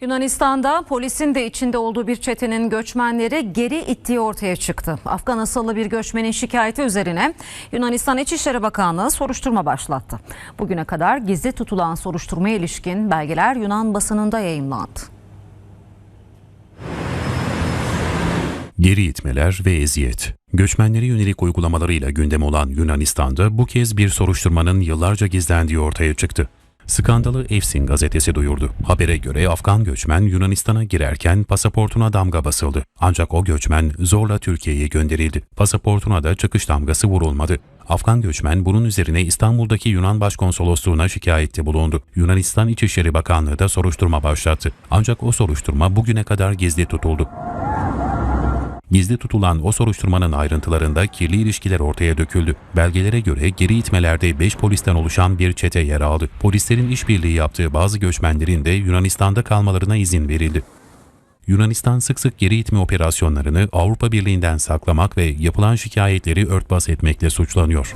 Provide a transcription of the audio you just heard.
Yunanistan'da polisin de içinde olduğu bir çetenin göçmenleri geri ittiği ortaya çıktı. Afgan asıllı bir göçmenin şikayeti üzerine Yunanistan İçişleri Bakanlığı soruşturma başlattı. Bugüne kadar gizli tutulan soruşturmaya ilişkin belgeler Yunan basınında yayımlandı. Geri itmeler ve eziyet. Göçmenlere yönelik uygulamalarıyla gündem olan Yunanistan'da bu kez bir soruşturmanın yıllarca gizlendiği ortaya çıktı. Skandalı Efsin gazetesi duyurdu. Habere göre Afgan göçmen Yunanistan'a girerken pasaportuna damga basıldı. Ancak o göçmen zorla Türkiye'ye gönderildi. Pasaportuna da çıkış damgası vurulmadı. Afgan göçmen bunun üzerine İstanbul'daki Yunan Başkonsolosluğu'na şikayette bulundu. Yunanistan İçişleri Bakanlığı da soruşturma başlattı. Ancak o soruşturma bugüne kadar gizli tutuldu. Gizli tutulan o soruşturmanın ayrıntılarında kirli ilişkiler ortaya döküldü. Belgelere göre geri itmelerde 5 polisten oluşan bir çete yer aldı. Polislerin işbirliği yaptığı bazı göçmenlerin de Yunanistan'da kalmalarına izin verildi. Yunanistan sık sık geri itme operasyonlarını Avrupa Birliği'nden saklamak ve yapılan şikayetleri örtbas etmekle suçlanıyor.